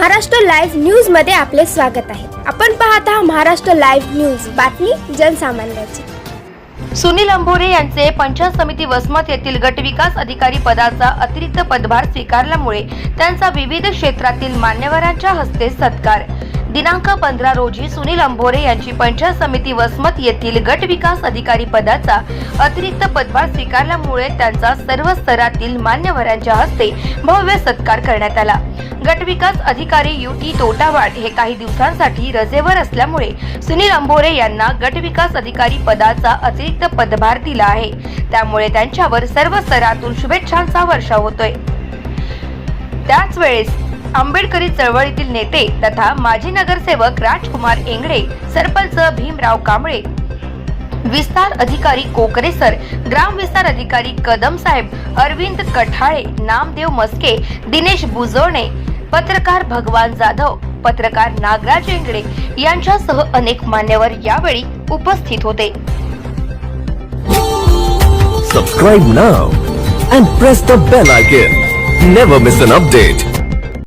Maharashtra live न्यूजमध्ये आपले स्वागत आहे. आपण पाहत आहात महाराष्ट्र लाईव्ह न्यूज. बातमी जनसामान्यांची. सुनील अंभोरे यांचे पंचायत समिती वसमत येथील गट विकास अधिकारी पदाचा अतिरिक्त पदभार स्वीकारल्यामुळे त्यांचा विविध क्षेत्रातील मान्यवरांच्या हस्ते सत्कार. दिनांक पंधरा रोजी सुनील अंभोरे यांची पंचायत समिती वसमत येथील गट विकास अधिकारी पदाचा अतिरिक्त पदभार स्वीकारल्यामुळे त्यांचा सर्व स्तरातील मान्यवरांच्या हस्ते भव्य सत्कार करण्यात आला. गट विकास अधिकारी युटी तोटावाड हे काही दिवसांसाठी रजेवर असल्यामुळे सुनील अंभोरे यांना गट विकास अधिकारी पदाचा अतिरिक्त पदभार दिला आहे. त्यामुळे त्यांच्यावर सर्व स्तरातून शुभेच्छांचा वर्षाव होतोय. त्याच वेळेस आंबेडकरी चळवळीतील नेते तथा माजी नगरसेवक राजकुमार एंगडे सरपंच भीमराव कांबळे विस्तार अधिकारी कोकरे सर ग्राम विस्तार अधिकारी कदम साहेब अरविंद कठाळे नामदेव मस्के दिनेश बुजोणे पत्रकार भगवान जाधव पत्रकार नागराज इंगळे यांच्यासह अनेक मान्यवर यावेळी उपस्थित होते. Subscribe now and press the bell icon never miss an update